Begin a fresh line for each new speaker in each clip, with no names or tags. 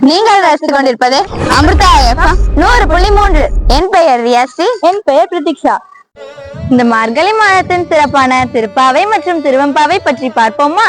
நீங்கள் ரசித்துக் கொண்டிருப்பது அமிர்தா நூறு புள்ளி மூன்று. என் பெயர் ரியாசி.
என் பெயர் பிரதீக்ஷா.
இந்த மார்கழி மாதத்தின் சிறப்பான திருப்பாவை மற்றும் திருவம்பாவை பற்றி பார்ப்போமா?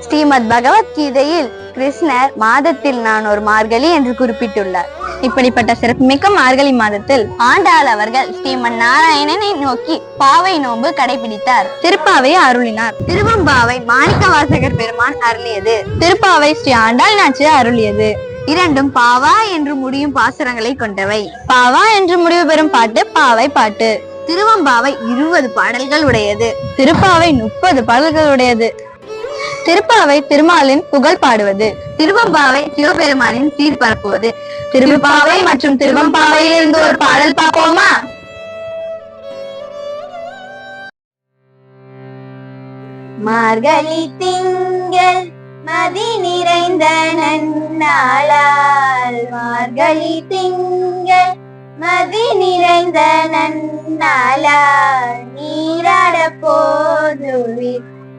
ஸ்ரீமத் பகவத்கீதையில் கிருஷ்ணர் மாதத்தில் நான் ஒரு மார்கழி என்று குறிப்பிட்டுள்ளார். இப்படிப்பட்ட சிறப்புமிக்க மார்கழி மாதத்தில் ஆண்டாள் அவர்கள் ஸ்ரீமன் நாராயணனை நோக்கி பாவை நோன்பு கடைபிடித்தார். திருப்பாவை அருளினார். திருவம்பாவை மாணிக்க வாசகர் பெருமான் அருளியது. திருப்பாவை ஸ்ரீ ஆண்டாள் நாச்சிய அருளியது. இரண்டும் பாவா என்று முடியும் பாசுரங்களை கொண்டவை. பாவா என்று முடிவு பெறும் பாட்டு பாவை பாட்டு. திருவம்பாவை இருபது பாடல்கள் உடையது. திருப்பாவை முப்பது பாடல்கள் உடையது. திருப்பாவை திருமாலின் புகழ் பாடுவது. திருவம்பாவை சிவபெருமானின் சீர் பரப்புவது. திருப்பாவை மற்றும் திருவம்பாவையில் இருந்து ஒரு பாடல் பார்ப்போமா? மார்கழி திங்கள் மதி நிறைந்த நன்னாளால் மார்கழி திங்கள். மதி நிறைந்த நன்னாளால் நீராட போதுவி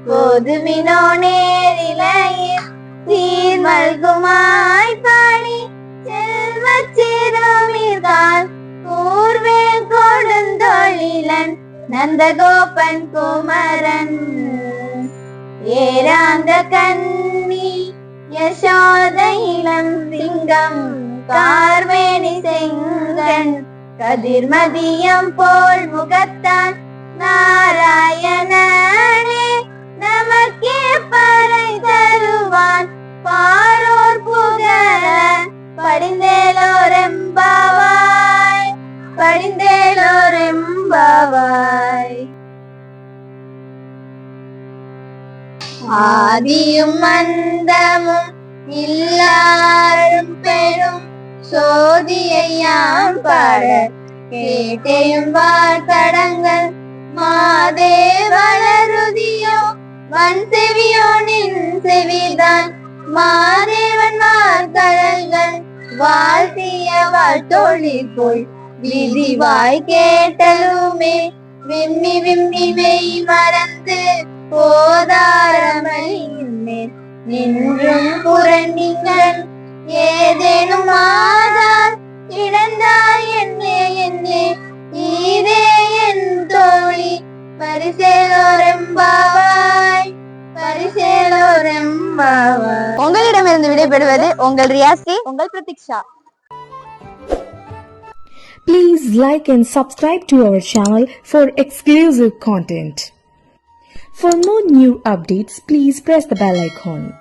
போதுவினோ நேரிலையில் சீர் மல்குமாய் பாடி செல்வச் சிறுமிர்கால் கூர்வே கொடுந்தொழிலன் நந்தகோபன் குமரன். ஏராந்த கண் யசோத இளம் சிங்கம் கார்மேனி செங்கன் கதிர்மதியம் போல் முகத்தான் நாராயணன். ஆதியும் அந்தமும் இல்லாரும் பெரும் சோதியையாம் பாட கேட்டையும் வார்த்தடங்கள். மாதே வளருதியோ வன் செவியோ நின் செவிதான். மாதேவன் வார்த்தடங்கள் வாழ்த்திய வாழ்த்தொழில் போய் விதிவாய் கேட்டலுமே. விம்மி விம்மி மெய் மறந்து போதாரமையின் மேல் நின்றும் புரண்டிங்கள். ஏதேனும் ஆதார் இழந்தாய் என்னே என்னே. இதே என் தோழி பரிசேலோரெம்பாவாய் பரிசேலோரெம்பாவாய். உங்களிடமிருந்து விடைபெறுவது உங்கள் ரியாசி
உங்கள் Pratiksha.
Please like and subscribe to our channel for exclusive content. For more new updates, please press the bell icon.